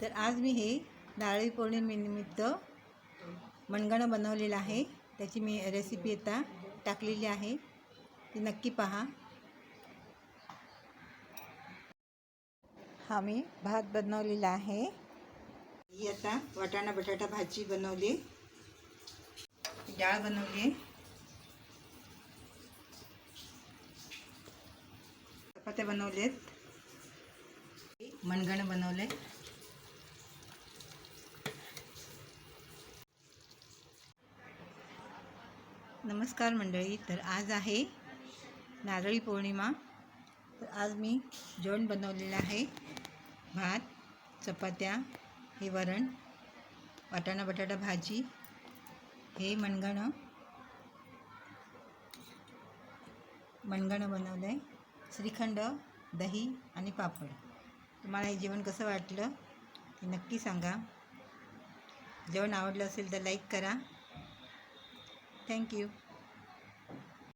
तर आज मी हे नारळी पौर्णिमेनिमित्त मणगणं बनवलेलं आहे. त्याची मी रेसिपी आता टाकलेली आहे. ती नक्की पहा. हा मी भात बनवलेला आहे. ही आता वाटाणा बटाटा भाजी बनवली. डाळ बनवली. चपात्या बनवलेत. मणगणं बनवले नमस्कार मंडळी तर आज आहे नारळी पौर्णिमा. तर आज मी जेवण बनवलेलं आहे. भात चपात्या हे वरण वाटाणा बटाटा भाजी हे मणगणं मणगणं बनवलं आहे श्रीखंड दही आणि पापड. तुम्हाला हे जेवण कसं वाटलं ते नक्की सांगा. जेवण आवडलं असेल तर लाईक करा. Thank you.